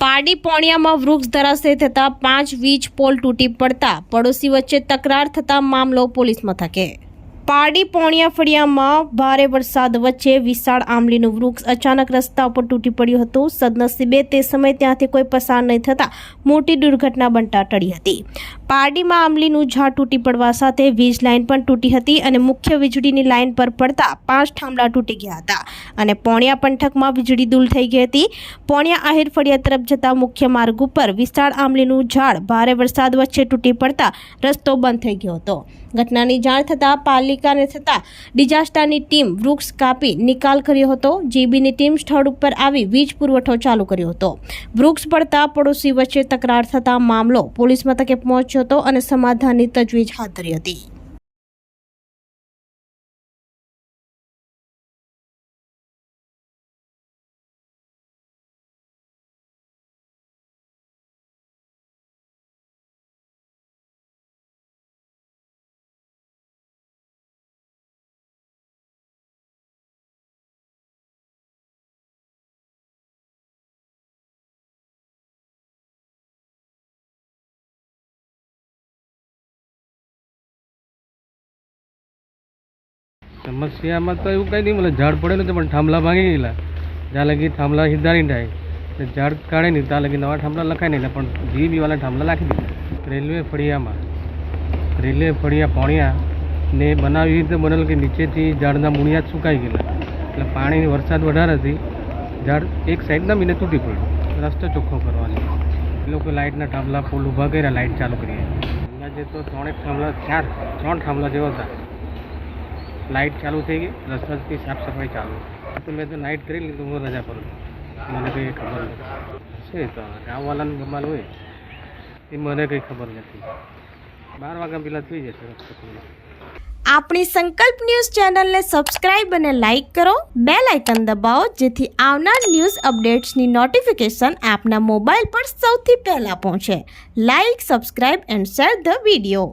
પારડી પોણિયામાં વૃક્ષ ધરાશય થતાં પાંચ વીજ પોલ તૂટી પડતા પડોશી વચ્ચે તકરાર થતા મામલો પોલીસ મથકે. પારડી પોણિયા ફળિયામાં ભારે વરસાદ વચ્ચે વિશાળ આંબલીનું વૃક્ષ અચાનક રસ્તા ઉપર તૂટી પડ્યું હતું. સદનસીબે તે સમયે ત્યાંથી કોઈ પસાર નહીં થતાં મોટી દુર્ઘટના બનતા ટળી હતી. પારડીમાં આંબલીનું ઝાડ તૂટી પડવા સાથે વીજ લાઇન પણ તૂટી હતી અને મુખ્ય વીજળીની લાઇન પર પડતા પાંચ થાંભલા તૂટી ગયા હતા અને પોણિયા પંથકમાં વીજળી દૂર થઈ ગઈ હતી. પોણિયા આહિર ફળિયા તરફ જતા મુખ્ય માર્ગ ઉપર વિશાળ આંબલીનું ઝાડ ભારે વરસાદ વચ્ચે તૂટી પડતા રસ્તો બંધ થઈ ગયો હતો. ઘટનાની જાણ થતાં પાલિકાને થતાં ડિઝાસ્ટરની ટીમ વૃક્ષ કાપી નિકાલ કર્યો હતો. જીબીની ટીમ સ્થળ ઉપર આવી વીજ પુરવઠો ચાલુ કર્યો હતો. વૃક્ષ પડતા પડોશી વચ્ચે તકરાર થતાં મામલો પોલીસ મથકે પહોંચ્યો હતો અને સમાધાનની તજવીજ હાથ ધરી હતી. સમસ્યામાં તો એવું કંઈ નહીં મળે ઝાડ પડેલું નહીં પણ થાંભલા ભાંગી ગયેલા. જ્યાં લગી થાંભલા સીધા નહીં થાય. એટલે ઝાડ કાઢે નહીં, ત્યાં લગી નવા થાંભલા લખાય નહીં, પણ જી વાળા થાંભલા નાખી દીધા. રેલવે ફળિયામાં, રેલવે ફળિયા પોણિયા ને બનાવી રીતે બનેલું કે નીચેથી ઝાડના મૂળિયા સુકાઈ ગયેલા. એટલે પાણી વરસાદ વધારે હતી. ઝાડ એક સાઈડ મીને તૂટી પડ્યું. રસ્તો ચોખ્ખો કરવાનો. એ લોકો લાઇટના થાંભલા, પુલ ઊભા કર્યા, લાઇટ ચાલુ કરી. જે તો ત્રણેક થાંભલા, ચાર, ત્રણ થાંભલા જેવા હતા. લાઇટ ચાલુ થઈ ગઈ રસ્તાથી સાફ સફાઈ ચાલુ તો મેં તો નાઇટ કરી લીધું હું રજા પર મને કંઈ ખબર નથી છે તો ગામવાળાને ગમાલ હોય એ મને કંઈ ખબર નથી બાર વાગ્યા પહેલાં થઈ જશે આપણી સંકલ્પ ન્યૂઝ ચેનલને સબસ્ક્રાઇબ અને લાઇક કરો બે લાઇકન દબાવો, જેથી આવનાર ન્યૂઝ અપડેટ્સની નોટિફિકેશન આપના મોબાઈલ પર સૌથી પહેલાં પહોંચે. Like, subscribe and share the video.